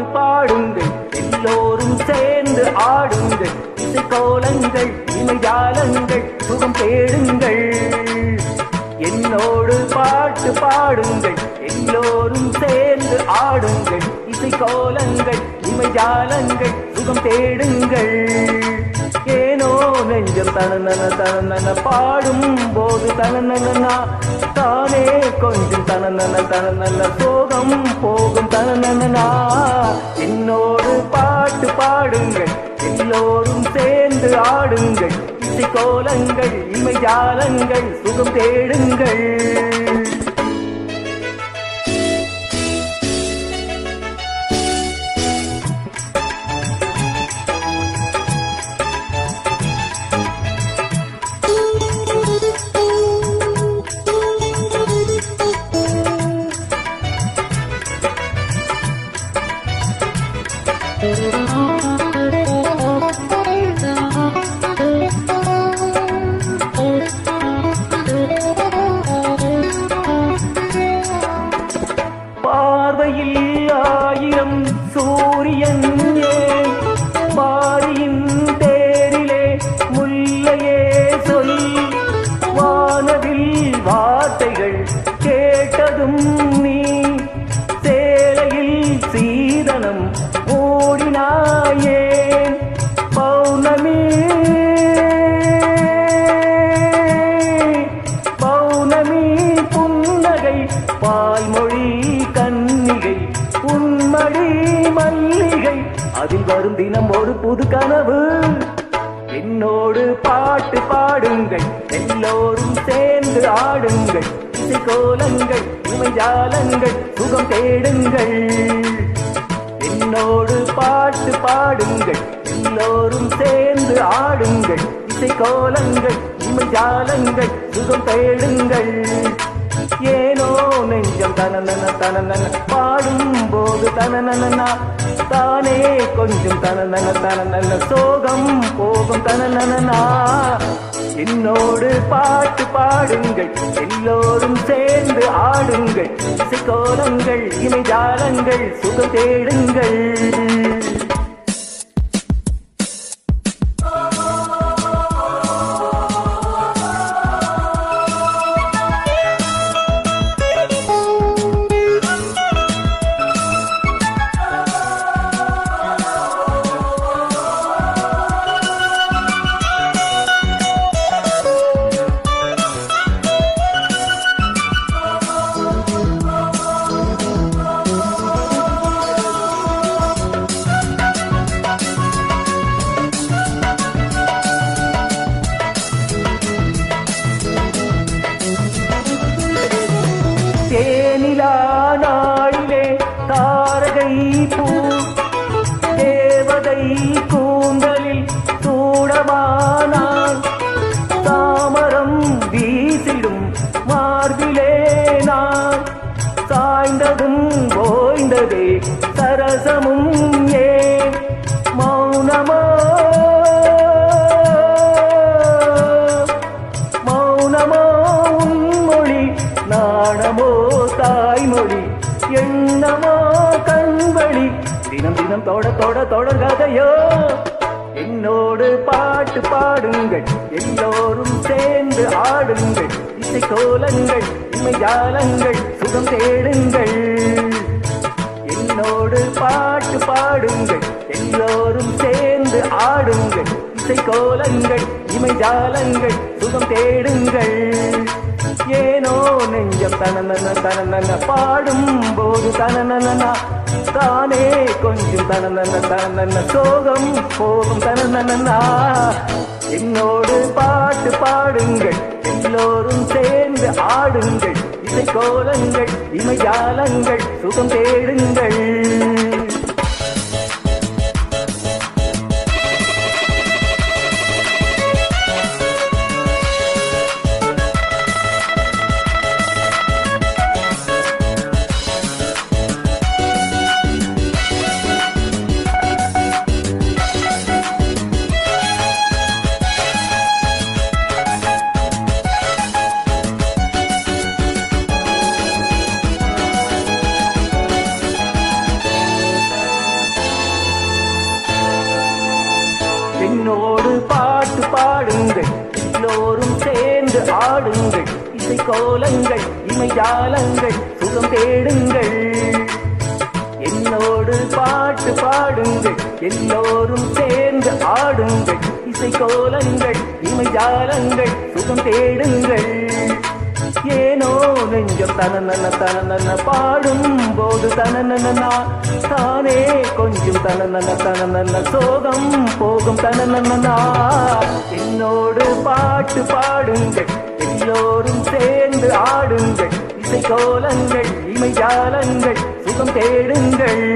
பாட்டு பாடுங்கள் எல்லோரும் சேர்ந்து ஆடுங்கள். இசைக்கோலங்கள் இமைஜாலங்கள் சுகம் தேடுங்கள். என்னோடு பாட்டு பாடுங்கள். எல்லோரும் சேர்ந்து ஆடுங்கள். இசை கோலங்கள் இமைஜாலங்கள் சுகம் தேடுங்கள். ஏனோ நெஞ்சம் தனநன தனநன பாடும் போது தனநனா தானே கொஞ்சம் தனநன தனநன சோகம் போகும் தனநனா என்னோடு பாட்டு பாடுங்கள் எல்லோரும் சேர்ந்து ஆடுங்கள். இசை கோலங்கள் இமை ஜாலங்கள் சுகம் தேடுங்கள். Música பௌர்ணமி. பௌர்ணமி புன்னகை பால்மொழி கன்னிகை உன்மடி மல்லிகை. அதில் வரும் தினம் ஒரு புது கனவு. என்னோடு பாட்டு பாடுங்கள் எல்லோரும் சேர்ந்து ஆடுங்கள். கோலங்கள் இசைக்கோலங்கள் இமைஜாலங்கள் சுகம் தேடுங்கள். என்னோடு பாட்டு பாடுங்கள் எல்லோரும் சேர்ந்து ஆடுங்கள். இசை கோலங்கள் இமை ஜாலங்கள் சுகம் தேடுங்கள். ஏனோ நெஞ்சம் தனநன தனநன பாடும் போது தனநனா தானே கொஞ்சம் தனநன தனநன சோகம் போகும் தனநனா என்னோடு பாட்டு பாடுங்கள். எல்லோரும் சேர்ந்து ஆடுங்கள். இசைக்கோலங்கள் இமைஜாலங்கள் சுகம் தேடுங்கள். தேனிலா என்னமோ கண்வழி. தினம் தினம் தொட தொட தொடர்கதையோ என்னோடு பாட்டு பாடுங்கள். எல்லோரும் சேர்ந்து ஆடுங்கள். இசை கோலங்கள் இமையாலங்கள் சுகம் தேடுங்கள். என்னோடு பாட்டு பாடுங்கள். எல்லோரும் சேர்ந்து ஆடுங்கள். இசை இசைக்கோலங்கள் இமைஜாலங்கள் சுகம் தேடுங்கள். ஏனோ நெஞ்சம் தனநன தனநன பாடும் போது தனநனா தானே கொஞ்சம் தனநன தனநன சோகம் போகும் தனநனா என்னோடு பாட்டு பாடுங்கள் எல்லோரும் சேர்ந்து ஆடுங்கள் இசை கோலங்கள் இமையாலங்கள் சுகம் தேடுங்கள். இசையோடு பாட்டு பாடுங்கள். எல்லோரும் சேர்ந்து ஆடுங்கள். இசை கோலங்கள் இமைஜாலங்கள் சுகம் தேடுங்கள். என்னோடு பாட்டு பாடுங்கள். எல்லோரும் சேர்ந்து ஆடுங்கள். இசை கோலங்கள் இமைஜாலங்கள் சுகம் தேடுங்கள். ஏனோ நெஞ்சம் தனநன தனநன பாடும் போது தனநனா தானே கொஞ்சம் தனநன தனநன சோகம் போகும் தனநனா என்னோடு பாட்டு பாடுங்கள் எல்லோரும் சேர்ந்து ஆடுங்கள் இசை கோலங்கள் இமை ஜாலங்கள் சுகம் தேடுங்கள்.